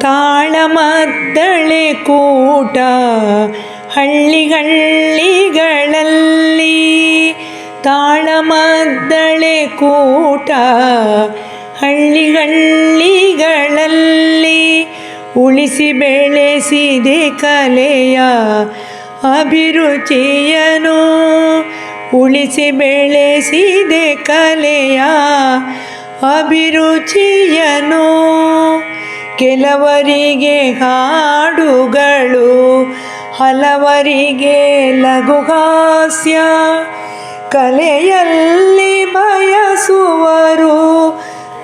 ತಾಳಮದ್ದಳೆ ಕೂಟ ಹಳ್ಳಿ ಹಳ್ಳಿಗಳಲ್ಲಿ ತಾಳಮದ್ದಳೆ ಕೂಟ ಹಳ್ಳಿ ಹಳ್ಳಿಗಳಲ್ಲಿ ಉಳಿಸಿ ಬೆಳೆಸಿದೆ ಕಲೆಯ ಅಭಿರುಚಿಯನು. ಉಳಿಸಿ ಬೆಳೆಸಿದೆ ಕಲೆಯ ಅಭಿರುಚಿಯನು. ಕೆಲವರಿಗೆ ಹಾಡುಗಳು, ಹಲವರಿಗೆ ಲಘು ಹಾಸ್ಯ, ಕಲೆಯಲ್ಲಿ ಬಯಸುವರು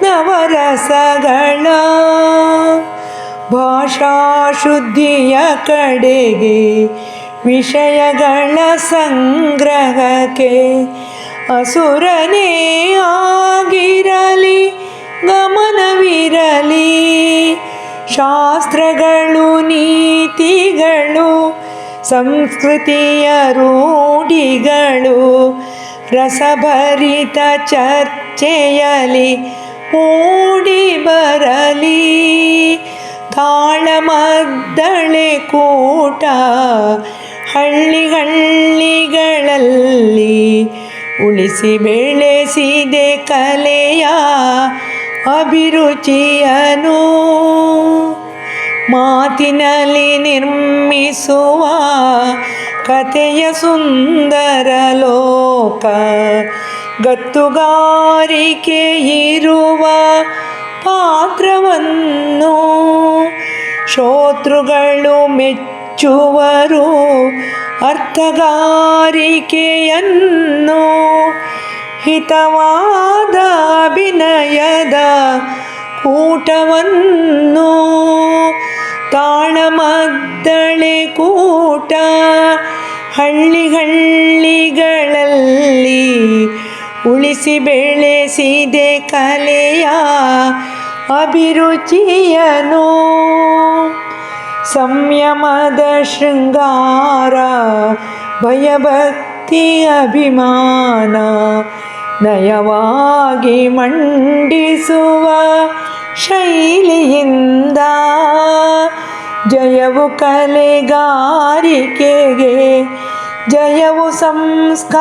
ನವರಸಗಳ. ಭಾಷಾ ಶುದ್ಧಿಯ ಕಡೆಗೆ ವಿಷಯಗಳ ಸಂಗ್ರಹಕ್ಕೆ ಅಸುರನೇ ಆಗಿರಲಿ, ಗಮನವಿರಲಿ. ಶಾಸ್ತ್ರಗಳು, ನೀತಿಗಳು, ಸಂಸ್ಕೃತಿಯ ರೂಢಿಗಳು, ರಸಭರಿತ ಚರ್ಚೆಯಲಿ ಮೂಡಿ ಬರಲಿ. ತಾಳಮದ್ದಳೆ ಕೂಟ ಹಳ್ಳಿ ಹಳ್ಳಿಗಳಲ್ಲಿ ಉಳಿಸಿ ಬೆಳೆಸಿದೆ ಕಲೆಯ ಅಭಿರುಚಿಯನು ಮಾತಿನಲ್ಲಿ ನಿರ್ಮಿಸುವ ಕಥೆಯ ಸುಂದರ ಲೋಕ ಗತ್ತುಗಾರಿಕೆ ಇರುವ ಪಾತ್ರವನ್ನು ಶೋತೃಗಳು ಮೆಚ್ಚುವರು ಅರ್ಥಗಾರಿಕೆಯನ್ನು ಹಿತವಾದ ಅಭಿನಯದ ಕೂಟವನ್ನು ತಾಳಮದ್ದಳೆ ಕೂಟ ಹಳ್ಳಿ ಹಳ್ಳಿಗಳಲ್ಲಿ ಉಳಿಸಿ ಬೆಳೆಸಿದೆ ಕಲೆಯ ಅಭಿರುಚಿಯನು ಸಂಯಮದ ಶೃಂಗಾರ ಭಯಭಕ್ತಿ ಅಭಿಮಾನ ನಯವಾಗಿ ಮಂಡಿಸುವ ಶೈಲಿಯಿಂದ ಜಯವು ಕಲೆಗಾರಿಕೆಗೆ ಜಯವು ಸಂಸ್ಕಾರಕ್ಕೆ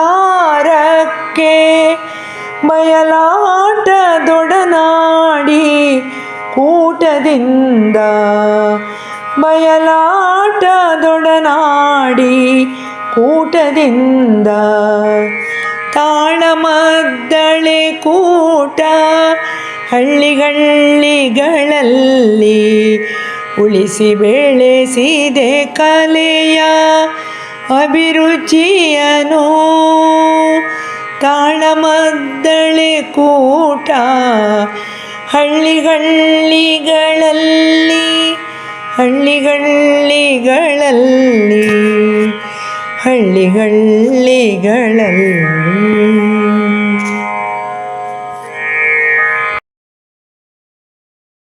ಬಯಲಾಟದೊಡನಾಡಿ ಕೂಟದಿಂದ ಬಯಲಾಟದೊಡನಾಡಿ ಕೂಟದಿಂದ ತಾಳಮದ್ದಳೆ ಕೂಟ ಹಳ್ಳಿಗಳ್ಳಿಗಳಲ್ಲಿ ಉಳಿಸಿ ಬೆಳೆಸಿದೆ ಕಲೆಯ ಅಭಿರುಚಿಯನು. ತಾಳಮದ್ದಳೆ ಕೂಟ ಹಳ್ಳಿಗಳ್ಳಿಗಳಲ್ಲಿ ಹಳ್ಳಿಗಳ್ಳಿಗಳಲ್ಲಿ ಹಳ್ಳಿಗಳ್ಳಿಗಳಲ್ಲಿ